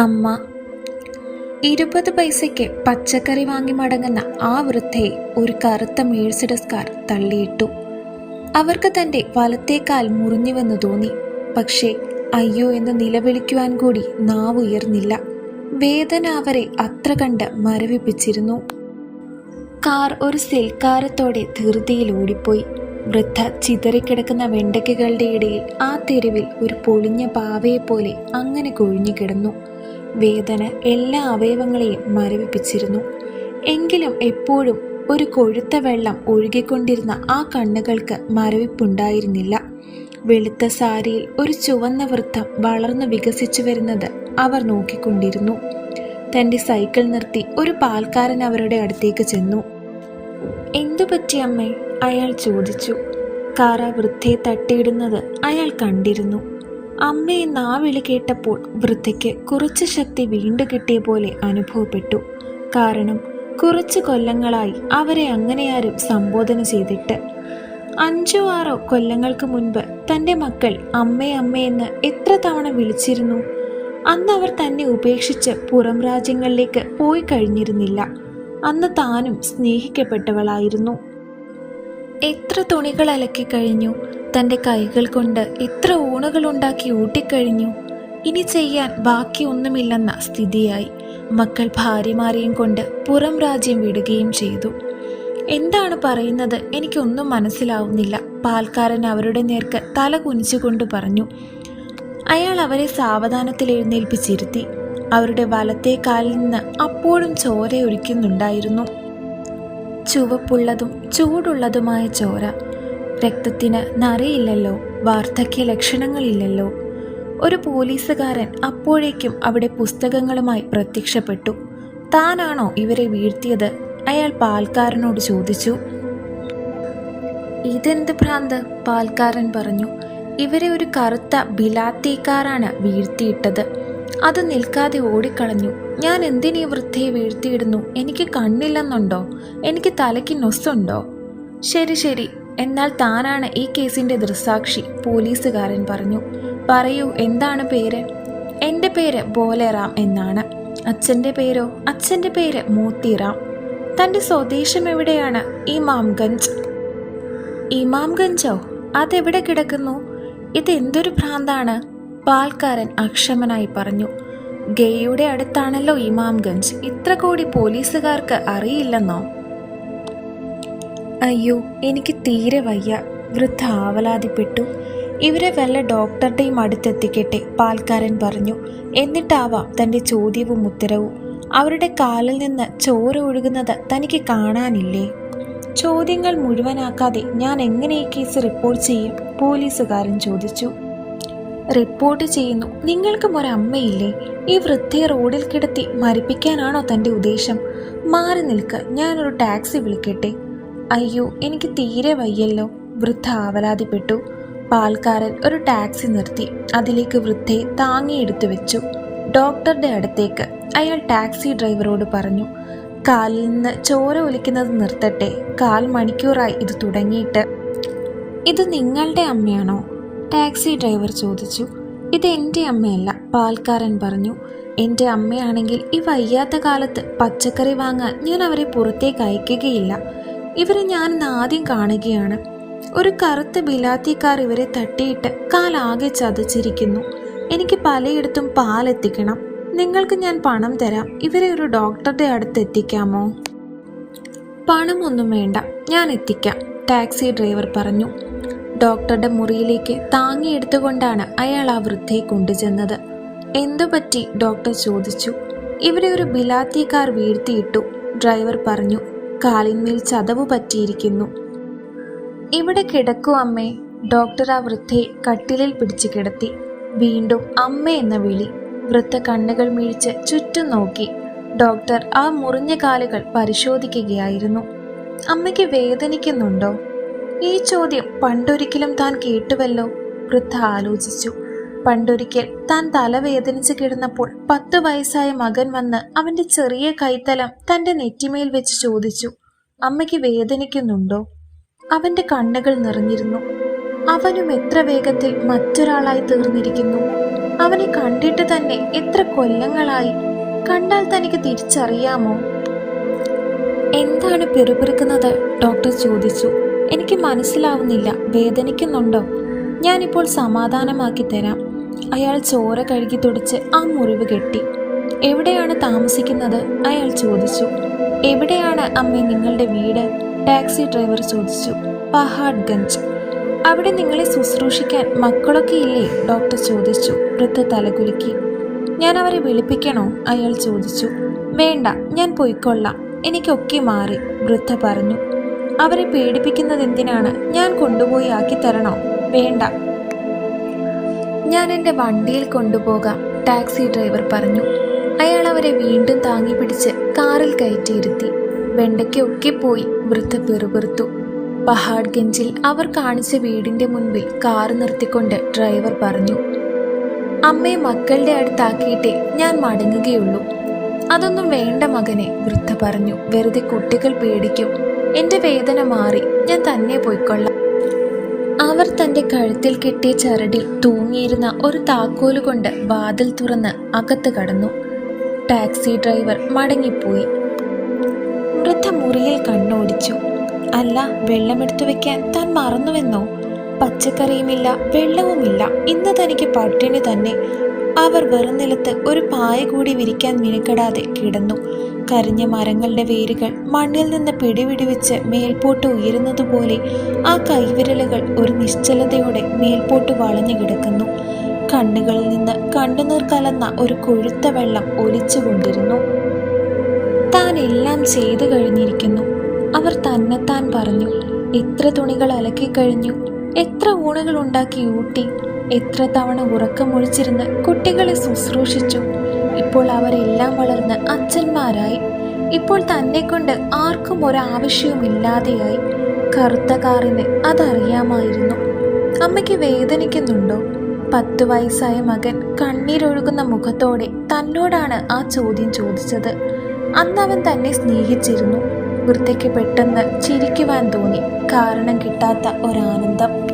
അമ്മ. ഇരുപത് പൈസയ്ക്ക് പച്ചക്കറി വാങ്ങി മടങ്ങുന്ന ആ വൃദ്ധയെ ഒരു കറുത്ത മേഴ്സിഡസ് കാർ തള്ളിയിട്ടു. അവർക്ക് തന്റെ വലത്തേക്കാൽ മുറിഞ്ഞുവെന്ന് തോന്നി. പക്ഷേ അയ്യോ എന്ന് നിലവിളിക്കുവാൻ കൂടി നാവുയർന്നില്ല വേദന അവരെ അത്ര കണ്ട് മരവിപ്പിച്ചിരുന്നു. കാർ ഒരു സെൽക്കാരത്തോടെ ധൃതിയിൽ ഓടിപ്പോയി. വൃദ്ധ ചിതറിക്കിടക്കുന്ന വെണ്ടയ്ക്കകളുടെ ഇടയിൽ ആ തെരുവിൽ ഒരു പൊളിഞ്ഞ പാവയെപ്പോലെ അങ്ങനെ കൊഴിഞ്ഞു കിടന്നു. വേദന എല്ലാ അവയവങ്ങളെയും മരവിപ്പിച്ചിരുന്നു. എങ്കിലും എപ്പോഴും ഒരു കൊഴുത്ത വെള്ളം ഒഴുകിക്കൊണ്ടിരുന്ന ആ കണ്ണുകൾക്ക് മരവിപ്പുണ്ടായിരുന്നില്ല. വെളുത്ത സാരിയിൽ ഒരു ചുവന്ന വൃത്തം വളർന്നു വികസിച്ചു വരുന്നത് അവർ നോക്കിക്കൊണ്ടിരുന്നു. തന്റെ സൈക്കിൾ നിർത്തി ഒരു പാൽക്കാരൻ അവരുടെ അടുത്തേക്ക് ചെന്നു. എന്തു പറ്റി അമ്മേ? അയാൾ ചോദിച്ചു കാറ വൃദ്ധയെ തട്ടിയിടുന്നത് അയാൾ കണ്ടിരുന്നു. അമ്മയെ ആ വിളി കേട്ടപ്പോൾ വൃദ്ധയ്ക്ക് കുറച്ച് ശക്തി വീണ്ടു കിട്ടിയ പോലെ അനുഭവപ്പെട്ടു. കാരണം കുറച്ച് കൊല്ലങ്ങളായി അവരെ അങ്ങനെയാരും സംബോധന ചെയ്തിട്ട്. അഞ്ചോ ആറോ കൊല്ലങ്ങൾക്ക് മുൻപ് തന്റെ മക്കൾ അമ്മേ അമ്മയെന്ന് എത്ര തവണ വിളിച്ചിരുന്നു? അന്ന് അവർ തന്നെ ഉപേക്ഷിച്ച് പുറം രാജ്യങ്ങളിലേക്ക് പോയി കഴിഞ്ഞിരുന്നില്ല. അന്ന് താനും സ്നേഹിക്കപ്പെട്ടവളായിരുന്നു. എത്ര തുണികൾ അലക്കി കഴിഞ്ഞു? തന്റെ കൈകൾ കൊണ്ട് എത്ര ഊണുകൾ ഉണ്ടാക്കി ഊട്ടിക്കഴിഞ്ഞു? ഇനി ചെയ്യാൻ ബാക്കിയൊന്നുമില്ലെന്ന സ്ഥിതിയായി. മക്കൾ ഭാര്യമാരെയും കൊണ്ട് പുറം രാജ്യം വിടുകയും ചെയ്തു. എന്താണ് പറയുന്നത്? എനിക്കൊന്നും മനസ്സിലാവുന്നില്ല. പാൽക്കാരൻ അവരുടെ നേർക്ക് തല കുനിച്ചുകൊണ്ട് പറഞ്ഞു അയാൾ അവരെ സാവധാനത്തിൽ എഴുന്നേൽപ്പിച്ചിരുത്തി. അവരുടെ വലത്തെ കാലിൽ നിന്ന് അപ്പോഴും ചോര ഒഴിക്കുന്നുണ്ടായിരുന്നു. ചുവപ്പുള്ളതും ചൂടുള്ളതുമായ ചോര. രക്തത്തിന് നരയില്ലല്ലോ വാർദ്ധക്യ ലക്ഷണങ്ങളില്ലല്ലോ. ഒരു പോലീസുകാരൻ അപ്പോഴേക്കും അവിടെ പുസ്തകങ്ങളുമായി പ്രത്യക്ഷപ്പെട്ടു. താനാണോ ഇവരെ വീഴ്ത്തിയത്? അയാൾ പാൽക്കാരനോട് ചോദിച്ചു. ഇതെന്ത് ഭ്രാന്ത്? പാൽക്കാരൻ പറഞ്ഞു. ഇവരെ ഒരു കറുത്ത ബിലാത്തിക്കാരാണ് വീഴ്ത്തിയിട്ടത്. അത് നിൽക്കാതെ ഓടിക്കളഞ്ഞു. ഞാൻ എന്തിനീ വൃദ്ധയെ വീഴ്ത്തിയിടുന്നു? എനിക്ക് കണ്ണില്ലെന്നുണ്ടോ? എനിക്ക് തലയ്ക്ക് നൊസ്സുണ്ടോ ശരി ശരി. എന്നാൽ താനാണ് ഈ കേസിന്റെ ദൃസാക്ഷി പോലീസുകാരൻ പറഞ്ഞു. പറയൂ എന്താണ് പേര്? എന്റെ പേര് ബോലെറാം എന്നാണ്. അച്ഛന്റെ പേരോ? അച്ഛന്റെ പേര് മോത്തിറാം. തന്റെ സ്വദേശം എവിടെയാണ്? ഇമാംഗഞ്ച്. ഇമാംഗഞ്ചോ? അതെവിടെ കിടക്കുന്നു? ഇതെന്തൊരു ഭ്രാന്താണ്? പാൽക്കാരൻ അക്ഷമനായി പറഞ്ഞു ഗെയുടെ അടുത്താണല്ലോ ഇമാംഗഞ്ച്. ഇത്ര കോടി പോലീസുകാർക്ക് അറിയില്ലെന്നോ? അയ്യോ എനിക്ക് തീരെ വയ്യ. വൃദ്ധ ആവലാതിപ്പെട്ടു. ഇവരെ വല്ല ഡോക്ടറുടെയും അടുത്തെത്തിക്കട്ടെ പാൽക്കാരൻ പറഞ്ഞു. എന്നിട്ടാവാം തന്റെ ചോദ്യവും ഉത്തരവും. അവരുടെ കാലിൽ നിന്ന് ചോര ഒഴുകുന്നത് തനിക്ക് കാണാനില്ലേ? ചോദ്യങ്ങൾ മുഴുവനാക്കാതെ ഞാൻ എങ്ങനെ ഈ കേസ് റിപ്പോർട്ട് ചെയ്യും? പോലീസുകാരൻ ചോദിച്ചു. റിപ്പോർട്ട് ചെയ്യുന്നു. നിങ്ങൾക്കും ഒരമ്മയില്ലേ? ഈ വൃദ്ധയെ റോഡിൽ കിടത്തി മരിപ്പിക്കാനാണോ തന്റെ ഉദ്ദേശം? മാറി നിൽക്ക് ഞാനൊരു ടാക്സി വിളിക്കട്ടെ. അയ്യോ എനിക്ക് തീരെ വയ്യല്ലോ. വൃദ്ധ ആവലാതിപ്പെട്ടു. പാൽക്കാരൻ ഒരു ടാക്സി നിർത്തി. അതിലേക്ക് വൃദ്ധയെ താങ്ങിയെടുത്തു വെച്ചു. ഡോക്ടറുടെ അടുത്തേക്ക് അയാൾ ടാക്സി ഡ്രൈവറോട് പറഞ്ഞു കാലിൽ നിന്ന് ചോര ഒലിക്കുന്നത് നിർത്തട്ടെ. കാൽ മണിക്കൂറായി ഇത് തുടങ്ങിയിട്ട്. ഇത് നിങ്ങളുടെ അമ്മയാണോ? ടാക്സി ഡ്രൈവർ ചോദിച്ചു ഇത് എന്റെ അമ്മയല്ല പാൽക്കാരൻ പറഞ്ഞു. എന്റെ അമ്മയാണെങ്കിൽ ഈ വയ്യാത്ത കാലത്ത് പച്ചക്കറി വാങ്ങാൻ ഞാൻ അവരെ പുറത്തേക്ക് അയക്കുകയില്ല. ഇവരെ ഞാൻ ആദ്യം കാണുകയാണ്. ഒരു കറുത്ത ബിലാത്തിക്കാർ ഇവരെ തട്ടിയിട്ട് കാലാകെ ചതച്ചിരിക്കുന്നു. എനിക്ക് പലയിടത്തും പാലെത്തിക്കണം. നിങ്ങൾക്ക് ഞാൻ പണം തരാം. ഇവരെ ഒരു ഡോക്ടറുടെ അടുത്ത് എത്തിക്കാമോ? പണമൊന്നും വേണ്ട. ഞാൻ എത്തിക്കാം ടാക്സി ഡ്രൈവർ പറഞ്ഞു. ഡോക്ടറുടെ മുറിയിലേക്ക് താങ്ങിയെടുത്തുകൊണ്ടാണ് അയാൾ ആ വൃദ്ധയെ കൊണ്ടുചെന്നത്. എന്തു പറ്റി? ഡോക്ടർ ചോദിച്ചു. ഇവിടെ ഒരു ബിലാത്തിക്കാർ വീഴ്ത്തിയിട്ടു ഡ്രൈവർ പറഞ്ഞു. കാലിന്മേൽ ചതവ് പറ്റിയിരിക്കുന്നു. ഇവിടെ കിടക്കൂ അമ്മേ. ഡോക്ടർ ആ വൃദ്ധയെ കട്ടിലിൽ പിടിച്ചു കിടത്തി. വീണ്ടും അമ്മ എന്ന വിളി. വൃദ്ധ കണ്ണുകൾ മിഴിച്ച് ചുറ്റും നോക്കി. ഡോക്ടർ ആ മുറിഞ്ഞ കാലുകൾ പരിശോധിക്കുകയായിരുന്നു. അമ്മയ്ക്ക് വേദനിക്കുന്നുണ്ടോ? ഈ ചോദ്യം പണ്ടൊരിക്കലും താൻ കേട്ടുവല്ലോ. വൃദ്ധ ആലോചിച്ചു. പണ്ടൊരിക്കൽ താൻ തലവേദനിച്ച് കിടന്നപ്പോൾ പത്ത് വയസ്സായ മകൻ വന്ന് അവന്റെ ചെറിയ കൈത്തലം തന്റെ നെറ്റിമേൽ വെച്ച് ചോദിച്ചു അമ്മയ്ക്ക് വേദനിക്കുന്നുണ്ടോ? അവന്റെ കണ്ണുകൾ നിറഞ്ഞിരുന്നു. അവനും എത്ര വേഗത്തിൽ മറ്റൊരാളായി തീർന്നിരിക്കുന്നു. അവനെ കണ്ടിട്ട് തന്നെ എത്ര കൊല്ലങ്ങളായി. കണ്ടാൽ തനിക്ക് തിരിച്ചറിയാമോ? എന്താണ് പിറുപിറുക്കുന്നത്? ഡോക്ടർ ചോദിച്ചു. എനിക്ക് മനസ്സിലാവുന്നില്ല. വേദനിക്കുന്നുണ്ടോ? ഞാനിപ്പോൾ സമാധാനമാക്കി തരാം. അയാൾ ചോര കഴുകി തുടച്ച് ആ മുറിവ് കെട്ടി. എവിടെയാണ് താമസിക്കുന്നത്? അയാൾ ചോദിച്ചു. എവിടെയാണ് അമ്മേ നിങ്ങളുടെ വീട്? ടാക്സി ഡ്രൈവർ ചോദിച്ചു. പഹാഡ്ഗഞ്ച്. അവിടെ നിങ്ങളെ ശുശ്രൂഷിക്കാൻ മക്കളൊക്കെ ഇല്ലേ? ഡോക്ടർ ചോദിച്ചു. വൃദ്ധ തലകുലുക്കി. ഞാൻ അവരെ വിളിപ്പിക്കണോ? അയാൾ ചോദിച്ചു. വേണ്ട ഞാൻ പോയിക്കൊള്ളാം. എനിക്കൊക്കെ മാറി. വൃദ്ധ പറഞ്ഞു. അവരെ പേടിപ്പിക്കുന്നത് എന്തിനാണ് ഞാൻ കൊണ്ടുപോയി ആക്കി തരണോ? വേണ്ട. ഞാൻ എന്റെ വണ്ടിയിൽ കൊണ്ടുപോകാം ടാക്സി ഡ്രൈവർ പറഞ്ഞു. അയാൾ അവരെ വീണ്ടും താങ്ങി പിടിച്ച് കാറിൽ കയറ്റിയിരുത്തി. വെണ്ടയ്ക്കൊക്കെ പോയി വൃദ്ധ പെറുപെറുത്തു പഹാഡ്ഗഞ്ചിൽ അവർ കാണിച്ച വീടിന്റെ മുൻപിൽ കാർ നിർത്തിക്കൊണ്ട് ഡ്രൈവർ പറഞ്ഞു അമ്മയെ മക്കളുടെ അടുത്താക്കിയിട്ടേ ഞാൻ മടങ്ങുകയുള്ളൂ. അതൊന്നും വേണ്ട മകനെ വൃദ്ധ പറഞ്ഞു. വെറുതെ കുട്ടികൾ പേടിക്കും. എന്റെ വേദന മാറി. ഞാൻ തന്നെ പോയിക്കൊള്ളാം. അവർ തന്റെ കഴുത്തിൽ കെട്ടിയ ചരടിൽ തൂങ്ങിയിരുന്ന ഒരു താക്കോൽ കൊണ്ട് വാതിൽ തുറന്ന് അകത്ത് കടന്നു. ടാക്സി ഡ്രൈവർ മടങ്ങിപ്പോയി. വൃദ്ധ മുറിയിൽ കണ്ണോടിച്ചു. അല്ല വെള്ളമെടുത്തു വെക്കാൻ താൻ മറന്നുവെന്നോ? പച്ചക്കറിയുമില്ല വെള്ളവുമില്ല. ഇന്ന് തനിക്ക് പട്ടിണി തന്നെ. അവർ വെറും നിലത്ത് ഒരു പായ കൂടി വിരിക്കാൻ മിനുക്കെടാതെ കിടന്നു. കരിഞ്ഞ മരങ്ങളുടെ വേരുകൾ മണ്ണിൽ നിന്ന് പിടിപിടിവെച്ച് മേൽപോട്ട് ഉയരുന്നതുപോലെ ആ കൈവിരലുകൾ ഒരു നിശ്ചലതയോടെ മേൽപോട്ട് വളഞ്ഞു കിടക്കുന്നു. കണ്ണുകളിൽ നിന്ന് കണ്ണുനീർ കലർന്ന ഒരു കൊഴുത്ത വെള്ളം ഒലിച്ചുകൊണ്ടിരുന്നു. താൻ എല്ലാം ചെയ്തു കഴിഞ്ഞിരിക്കുന്നു. അവർ തന്നെത്താൻ പറഞ്ഞു. ഇത്ര തുണികൾ അലക്കി കഴിഞ്ഞു എത്ര ഊണുകൾ ഉണ്ടാക്കി ഊട്ടി എത്ര തവണ ഉറക്കമൊഴിച്ചിരുന്ന് കുട്ടികളെ ശുശ്രൂഷിച്ചു. ഇപ്പോൾ അവരെല്ലാം വളർന്ന് അച്ഛന്മാരായി. ഇപ്പോൾ തന്നെ കൊണ്ട് ആർക്കും ഒരാവശ്യവുമില്ലാതെയായി. കറുത്ത കാറിന് അതറിയാമായിരുന്നു. അമ്മയ്ക്ക് വേദനിക്കുന്നുണ്ടോ? പത്തു വയസ്സായ മകൻ കണ്ണീരൊഴുകുന്ന മുഖത്തോടെ തന്നോടാണ് ആ ചോദ്യം ചോദിച്ചത്. അന്ന് അവൻ തന്നെ സ്നേഹിച്ചിരുന്നു. വൃദ്ധയ്ക്ക് പെട്ടെന്ന് ചിരിക്കുവാൻ തോന്നി. കാരണം കിട്ടാത്ത ഒരാനന്ദം.